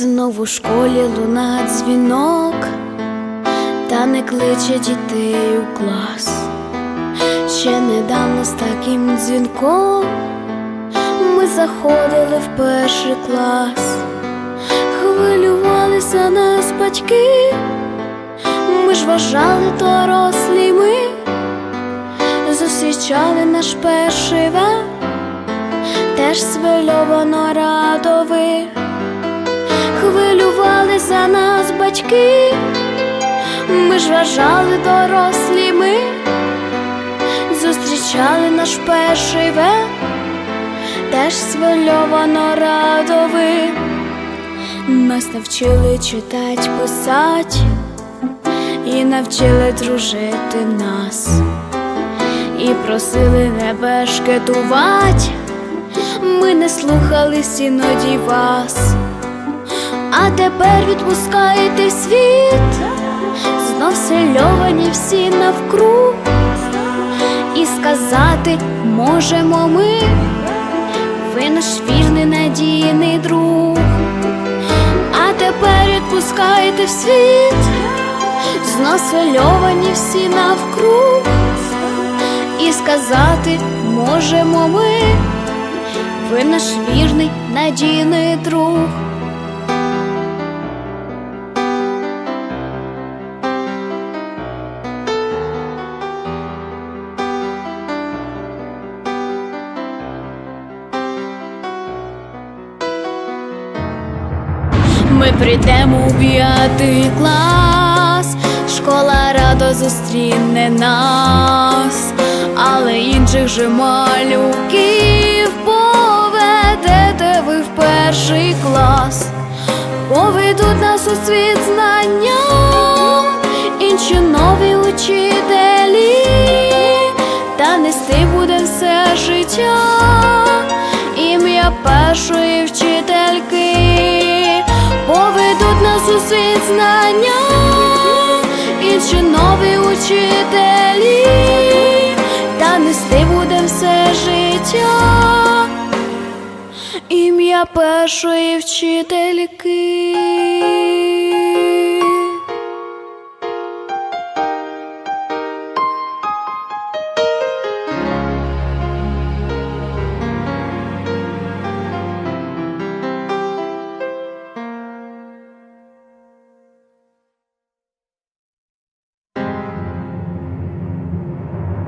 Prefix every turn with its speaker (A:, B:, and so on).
A: Знову в школі луна дзвінок, та не кличе дітей у клас. Ще недавно з таким дзвінком ми заходили в перший клас, хвилювалися нас батьки, ми ж вважали дорослі ми, зустрічали наш перший век, теж свильовано радовий. За нас батьки, ми ж вважали дорослі ми, зустрічали наш перший век, теж свильовано радови. Нас навчили читать, писать. І навчили дружити нас, і просили не бешкетувати, ми не слухались іноді вас. А тепер відпускаєте світ, знов сельовані всі навкруг, і сказати можемо ми, ви наш вірний надійний друг, а тепер відпускаєте в світ, знов сельовані всі навкруг, і сказати можемо ми, ви наш вірний надійний друг. Ми прийдемо у п'ятий клас, школа радо зустріне нас, але інших же малюків поведете ви в перший клас, поведуть нас у світ знання, інші нові учителі, та нести буде все життя, нас і чи знання, нові учителі, та нести буде все життя, ім'я першої вчительки.